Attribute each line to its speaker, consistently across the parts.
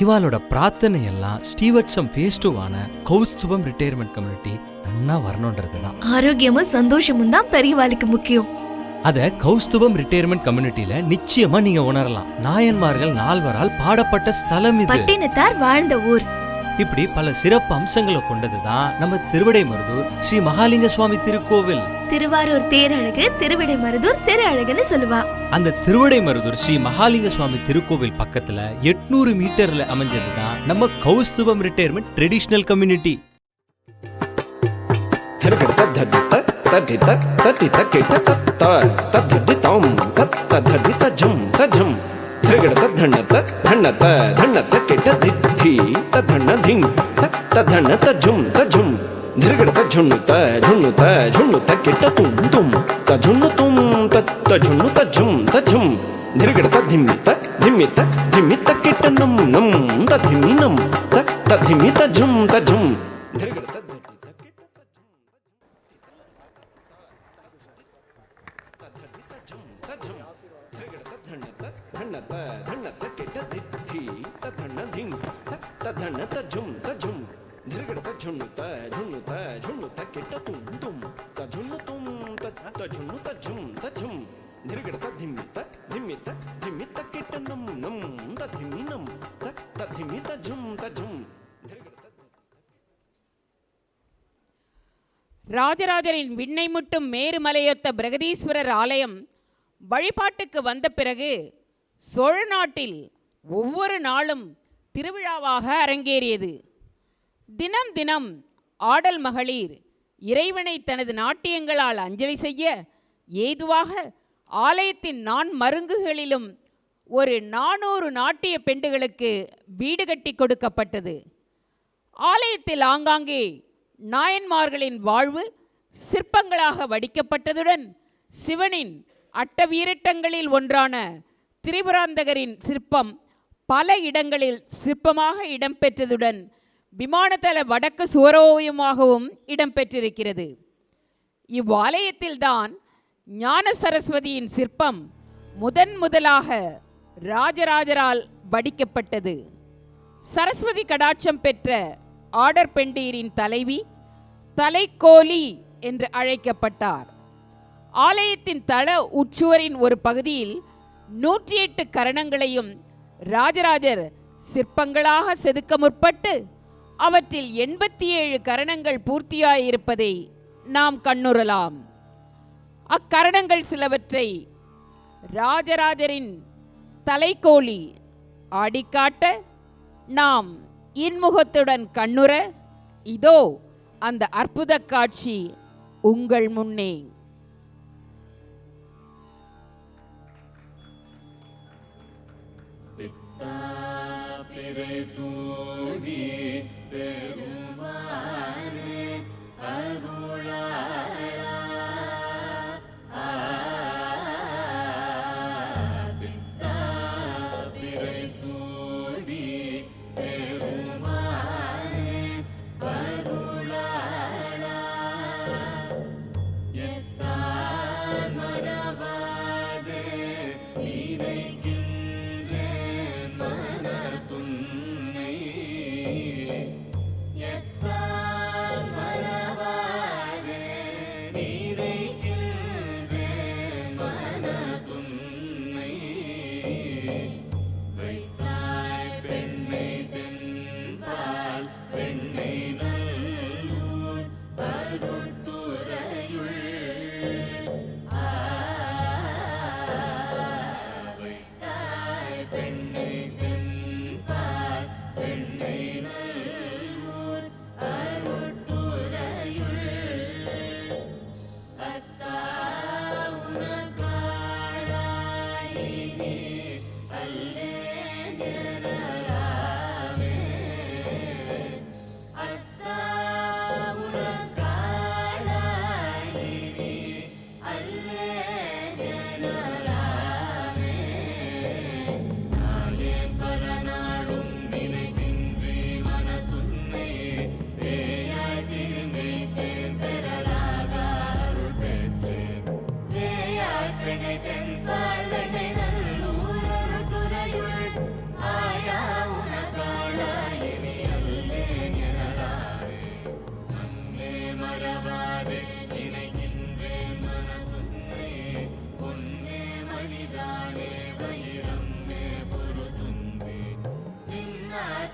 Speaker 1: இவாளோட பிரார்த்தனை எல்லாம் ஸ்டீவர்ட்ஸம் பேஸ்டுவான கௌஸ்துபம் retirement community நன்னா வரணுன்றது தான்
Speaker 2: ஆரோக்கியமும் சந்தோஷமும் தான் பெரியவாளுக்கு முக்கியம்.
Speaker 1: அத கௌஸ்துபம் ரிட்டையர்மெண்ட் கம்யூனிட்டில நிச்சயமா நீங்க உணரலாம். நாயன்மார்கள் நால்வரால் பாடப்பட்ட ஸ்தலம் இது.
Speaker 2: பட்டினத்தார் வாழ்ந்த ஊர்.
Speaker 1: இப்படி பல சிறப்பு அம்சங்களை கொண்டதுதான் நம்ம திருவிடை மருதூர் ஸ்ரீ மகாலிங்க சுவாமி திருக்கோவில்
Speaker 2: திருவாரூர் தேரழகு திருவிடை மருதூர் திரு சொல்லுவா
Speaker 1: அந்த திருவிடை மருதூர் ஸ்ரீ மகாலிங்க சுவாமி திருக்கோவில் பக்கத்துல எட்நூறு மீட்டர்ல அமைஞ்சதுதான் நம்ம கௌஸ்துபம் ரிட்டையர்மெண்ட் ட்ரெடிஷ்னல் கம்யூனிட்டி
Speaker 3: தடித்த தடித்த கெட்ட தத்த தடித்தம் தத்த தடித்த ஜம் தஜம் ಝಂ ತಝಂ ಧರ್ಗಿಡ ಧಣ್ಣತ ಧಣ್ಣತ ಧಣ್ಣತ ಕೆಟ್ಟ ದಿದ್ಧಿ ತಧಣ್ಣ ಧಿಂ ತತ್ತ ಧಣ್ಣತ ಝುಂ ತಝುಂ ಧಿರ್ಗಿಡತ ಝುಣ್ಣುತ ಝುಣ್ಣುತ ಝುಣ್ಣುತ ಕೆಟ್ಟ ತುಂ ತುಂ ತ ಝುಣ್ಣು ತುಂ ತತ್ತ ಝುಣ್ಣು ತ ಝುಂ ತ ಝುಂ ಧಿರ್ಗಿಡತ ಧಿಮ್ಮಿತ ಧಿಮ್ಮಿತ ಧಿಮ್ಮಿತ ಕೆಟ್ಟ ನಂ ನಂ ತ ಧಿಮ್ಮಿ ನಂ ತ ಧಿಮ್ಮಿತ ಝುಂ ತ ಝುಂ ಧಿರ್ಗಿಡತ ಧಣ್ಣತ ಧಣ್ಣತ ಕೆಟ್ಟ ದಿದ್ಧಿ ತಧಣ್ಣ ಧಿಂ ತಧಣ್ಣತ ಝುಂ ತಝುಂ ಧಿರ್ಗಡತ ಝುಣ್ಣುತ ಝುಣ್ಣುತ ಝುಣ್ಣುತ ಕೆಟ್ಟ ತುಂ ತುಂ ತಝುಣ್ಣು ತುಂ ತತ್ತ ಝುಣ್ಣುತ ಝುಂ ತಝುಂ ಧಿರ್ಗಡತ ಧಿಮ್ಮಿತ ಧಿಮ್ಮಿತ ಧಿಮ್ಮಿತ ಕೆಟ್ಟ ನಂ ನಂ ತ ಧಿಮ್ಮಿ ನಂ ತತ್ತ ಧಿಮ್ಮಿತ ಝುಂ ತಝುಂ ಧಿರ್ಗಡತ
Speaker 4: ராஜராஜரின் விண்ணை முட்டும் மேருமலையொத்த பிரகதீஸ்வரர் ஆலயம் வழிபாட்டுக்கு வந்த பிறகு சோழ நாட்டில் ஒவ்வொரு நாளும் திருவிழாவாக அரங்கேறியது. தினம் தினம் ஆடல் மகளிர் இறைவனை தனது நாட்டியங்களால் அஞ்சலி செய்ய ஏதுவாக ஆலயத்தின் நான் மருங்குகளிலும் ஒரு நானூறு நாட்டிய பெண்டுகளுக்கு வீடு கட்டி கொடுக்கப்பட்டது. ஆலயத்தில் ஆங்காங்கே நாயன்மார்களின் வாழ்வு சிற்பங்களாக வடிக்கப்பட்டதுடன் சிவனின் அட்டவீரட்டங்களில் ஒன்றான திரிபுராந்தகரின் சிற்பம் பல இடங்களில் சிற்பமாக இடம்பெற்றதுடன் விமானத்தள வடக்கு சுவரோவியமாகவும் இடம்பெற்றிருக்கிறது. இவ்வாலயத்தில்தான் ஞான சரஸ்வதியின் சிற்பம் முதன் முதலாக ராஜராஜரால் வடிக்கப்பட்டது. சரஸ்வதி கடாட்சம் பெற்ற ஆடர் பெண்டீரின் தலைவி தலைக்கோலி என்று அழைக்கப்பட்டார். ஆலயத்தின் தள உச்சுவரின் ஒரு பகுதியில் நூற்றி எட்டு கரணங்களையும் ராஜராஜர் சிற்பங்களாக செதுக்க முற்பட்டு அவற்றில் எண்பத்தி ஏழு கரணங்கள் பூர்த்தியாயிருப்பதை நாம் கண்ணுறலாம். அக்கரணங்கள் சிலவற்றை ராஜராஜரின் தலைக்கோழி ஆடிக்காட்ட நாம் இன்முகத்துடன் கண்ணுற இதோ அந்த அற்புத காட்சி உங்கள் முன்னே.
Speaker 5: பிணைத்தென் பால்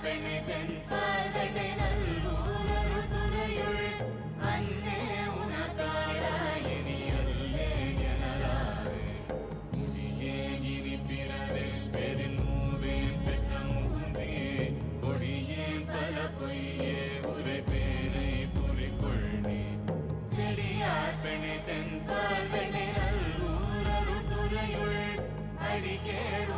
Speaker 5: தன் பார்வனை நல்லூர் துறையுள்
Speaker 4: அன்னே உனக்காளாயணி அல்லே எனராள் முடியே இனி பிறவே பெருநூவே பெற்ற மூந்தே பொடியே பல பொய்யே உரை பேரை புரிகொள் நீ செடியார் பெணி தன் பார்வனை நல்லூர்
Speaker 5: துறையுள் அடிக்கேள்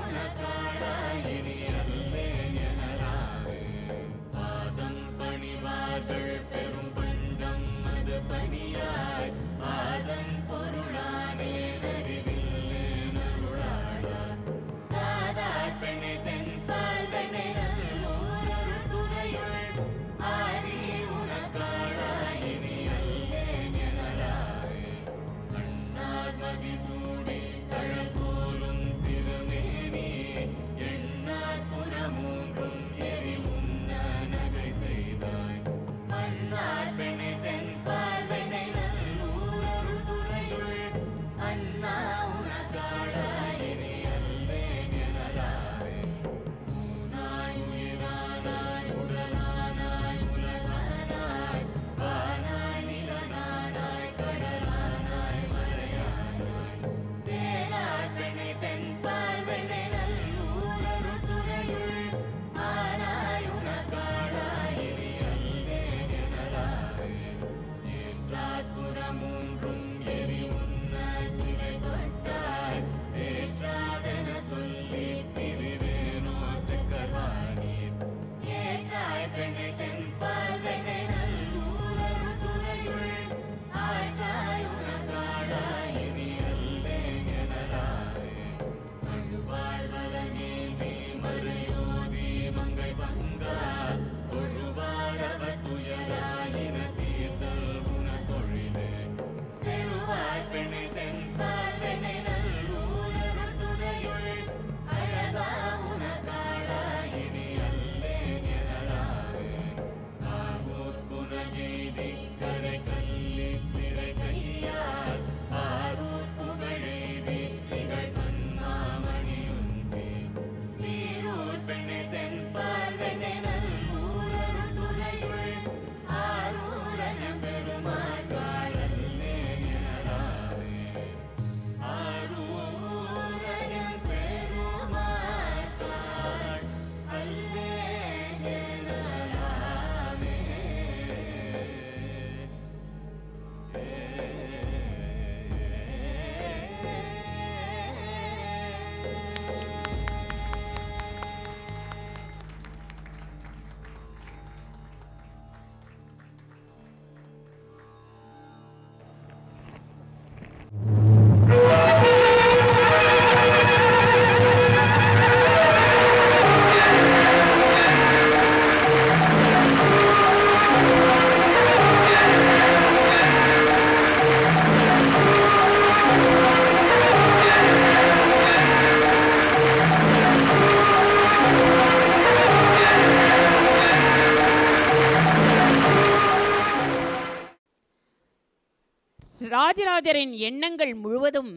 Speaker 4: ராஜராஜரின் எண்ணங்கள் முழுவதும்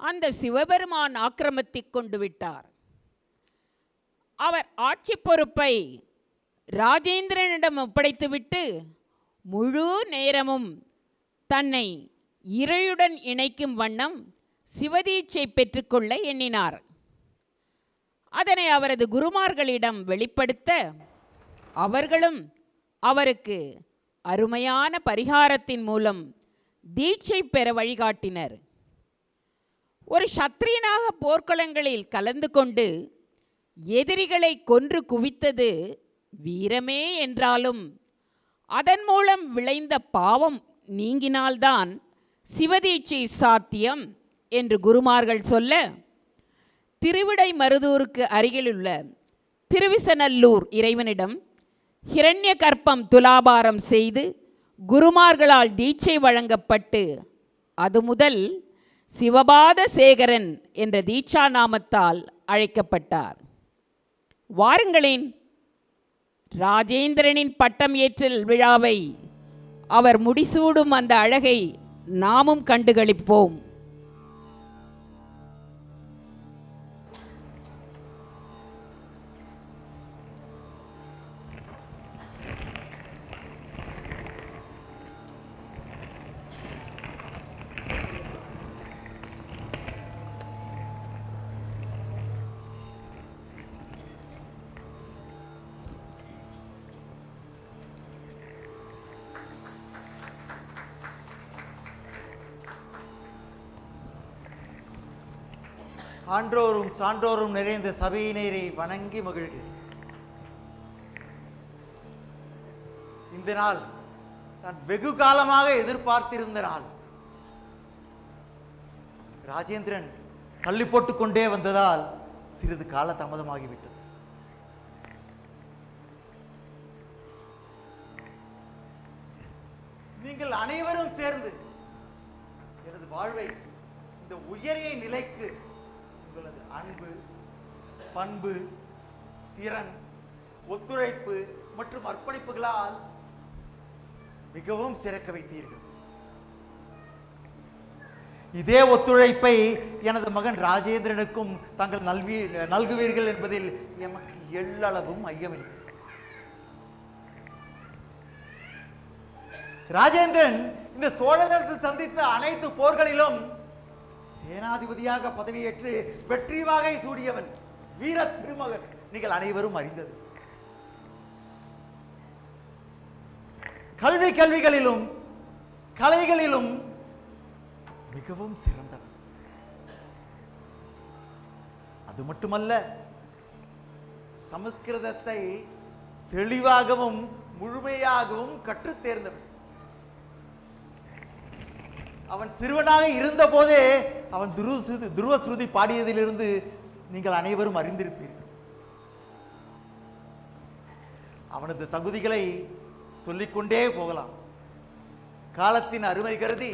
Speaker 4: அந்த சிவபெருமான் ஆக்கிரமித்திக் கொண்டு விட்டார். அவர் ஆட்சி பொறுப்பை ராஜேந்திரனிடம் ஒப்படைத்துவிட்டு முழு நேரமும் தன்னை இறையுடன் இணைக்கும் வண்ணம் சிவதீட்சை பெற்றுக்கொள்ள எண்ணினார். அதனை அவரது குருமார்களிடம் வெளிப்படுத்த அவர்களும் அவருக்கு அருமையான பரிகாரத்தின் மூலம் தீட்சை பெற வழிகாட்டினர். ஒரு சத்திரியனாக போர்க்களங்களில் கலந்து கொண்டு எதிரிகளை கொன்று குவித்தது வீரமே என்றாலும் அதன் மூலம் விளைந்த பாவம் நீங்கினால்தான் சிவதீட்சை சாத்தியம் என்று குருமார்கள் சொல்ல திருவிடை மருதூருக்கு அருகிலுள்ள திருவிசநல்லூர் இறைவனிடம் ஹிரண்ய கற்பம் துலாபாரம் செய்து குருமார்களால் தீட்சை வழங்கப்பட்டு அது முதல் சிவபாத சேகரன் என்ற தீட்சா நாமத்தால் அழைக்கப்பட்டார். வாருங்களேன் ராஜேந்திரனின் பட்டம் ஏற்றல் விழாவை அவர் முடிசூடும் அந்த அழகை நாமும் கண்டுகளிப்போம்
Speaker 5: ஆன்றோரும் சான்றோரும் நிறைந்த சபையினரை வணங்கி மகிழ்கிறேன். இந்த நாள் நான் வெகு காலமாக எதிர்பார்த்திருந்த நாள். ராஜேந்திரன் தள்ளி போட்டுக் கொண்டே வந்ததால் சிறிது கால தாமதமாகிவிட்டது. நீங்கள் அனைவரும் சேர்ந்து எனது வாழ்வை இந்த உயரிய நிலைக்கு அன்பு பண்பு திறன் ஒத்துழைப்பு மற்றும் அர்ப்பணிப்புகளால் மிகவும் சிறக்க வைத்தீர்கள். இதே ஒத்துழைப்பை எனது மகன் ராஜேந்திரனுக்கும் தாங்கள் நல்வி நல்குவீர்கள் என்பதில் எமக்கு எள்ளளவும் ஐயமில்லை. ராஜேந்திரன் இந்த சோழதரசு சந்தித்த அனைத்து போர்களிலும் சேனாதிபதியாக பதவியேற்று வெற்றி வாகை சூடியவன் வீர திருமகன். நீங்கள் அனைவரும் அறிந்தது. கல்வி கல்விகளிலும் கலைகளிலும் மிகவும் சிறந்தவன். அது மட்டுமல்ல சமஸ்கிருதத்தை தெளிவாகவும் முழுமையாகவும் கற்றுத் தேர்ந்தவன். அவன் சிறுவனாக இருந்த போதே அவன் துருவஸ்ருதி துருவஸ்ருதி பாடியதிலிருந்து நீங்கள் அனைவரும் அறிந்திருப்பீர்கள். அவனது தகுதிகளை சொல்லிக்கொண்டே போகலாம். காலத்தின் அருமை கருதி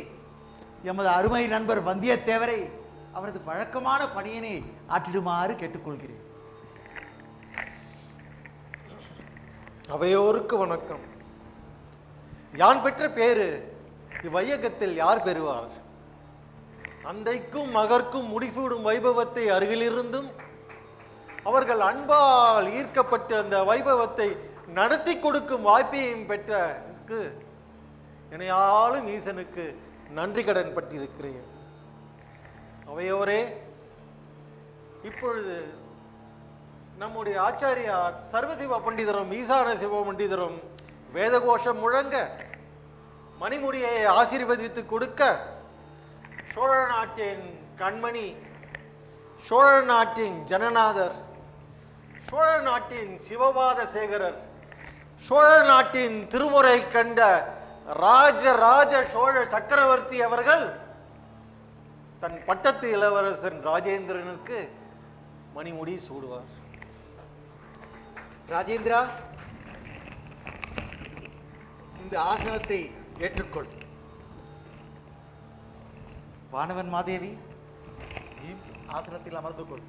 Speaker 5: எமது அருமை நண்பர் வந்தியத்தேவரை அவரது வழக்கமான பணியினை ஆற்றிடுமாறு கேட்டுக்கொள்கிறேன்.
Speaker 6: அவையோருக்கு வணக்கம். யான் பெற்ற பேரு இவ்வையகத்தில் யார் பெறுவார்? தந்தைக்கும் மகர்க்கும் முடிசூடும் வைபவத்தை அருகிலிருந்தும் அவர்கள் அன்பால் ஈர்க்கப்பட்டு அந்த வைபவத்தை நடத்தி கொடுக்கும் வாய்ப்பையும் பெற்றக்கு இணையாலும் ஈசனுக்கு நன்றி கடன் பட்டிருக்கிறேன். அவையோரே இப்பொழுது நம்முடைய ஆச்சாரியார் சர்வசிவ பண்டிதரும் ஈசான சிவ பண்டிதரும் வேதகோஷம் முழங்க மணிமுடியை ஆசீர்வதித்து கொடுக்க சோழ நாட்டின் கண்மணி சோழ நாட்டின் ஜனநாதர் சோழ நாட்டின் சிவபாத சேகரர் சோழ நாட்டின் திருமுறை கண்ட ராஜராஜ சோழ சக்கரவர்த்தி அவர்கள் தன் பட்டத்து இளவரசன் ராஜேந்திரனுக்கு மணிமுடி சூடுவார்.
Speaker 5: ராஜேந்திரா இந்த ஆசனத்தை ஏற்றுக்கொள். வானவன் மாதேவி ஆசனத்தில் அமர்ந்து கொள்.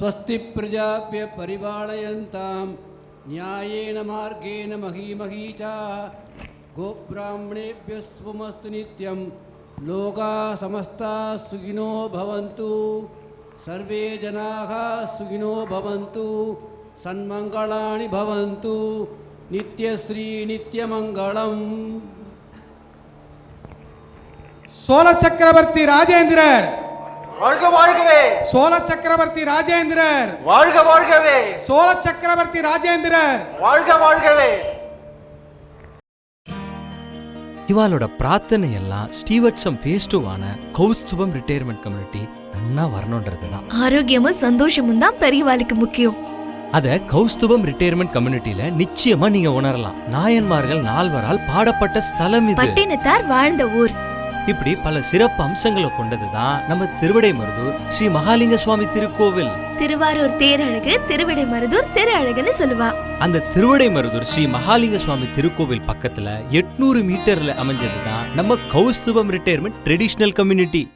Speaker 7: స్వస్తి ప్రజాప్య పరిపాలయంతాం. న్యాయేణ మార్గేణ మహీమహీ చ. గోబ్రాహ్మణేభ్య స్వమస్తు నిత్యం. లోకా సమస్తా సుఖినో భవంతు. సర్వే జనాః సుఖినో భవంతు. సన్మంగళాని భవంతు. నిత్యశ్రీ నిత్యమంగళం
Speaker 8: சோழ சக்கரவர்த்தி ராஜேந்திரர்
Speaker 6: வாழ்க வாழ்கவே.
Speaker 8: சோழ சக்கரவர்த்தி ராஜேந்திரர்.
Speaker 6: வாழ்க வாழ்கவே.
Speaker 8: சோழ சக்கரவர்த்தி ராஜேந்திரர்.
Speaker 6: வாழ்க வாழ்கவே.
Speaker 1: இவாளோட பிரார்த்தனை எல்லாம் ஸ்டீவர்ட்ஸம் ஃபேஸ் டூவான கௌஸ்துபம் ரிட்டையர்மெண்ட் கம்யூனிட்டி நன்னா வரணுன்றது தான்
Speaker 2: ஆரோக்கியமும் சந்தோஷமும் தான் பெரியவாளுக்கு முக்கியம்.
Speaker 1: அத கௌஸ்துபம் ரிட்டையர்மெண்ட் கம்யூனிட்டில நிச்சயமா நீங்க உணரலாம். நாயன்மார்கள் நால்வரால் பாடப்பட்ட ஸ்தலம் இது.
Speaker 2: பட்டினத்தார் வாழ்ந்த ஊர்.
Speaker 1: இப்படி பல சிறப்பு அம்சங்களை கொண்டதுதான் நம்ம திருவிடைமருதூர் ஸ்ரீ மகாலிங்க சுவாமி திருக்கோவில்.
Speaker 2: திருவாரூர் தேரழகு திருவிடை மருதூர் திரு அழகுன்னு சொல்லுவா.
Speaker 1: அந்த திருவிடைமருதூர் ஸ்ரீ மகாலிங்க சுவாமி திருக்கோவில் பக்கத்துல எட்நூறு மீட்டர்ல அமைஞ்சதுதான் நம்ம கௌஸ்துபம் ரிட்டையர்மெண்ட் ட்ரெடிஷனல் கம்யூனிட்டி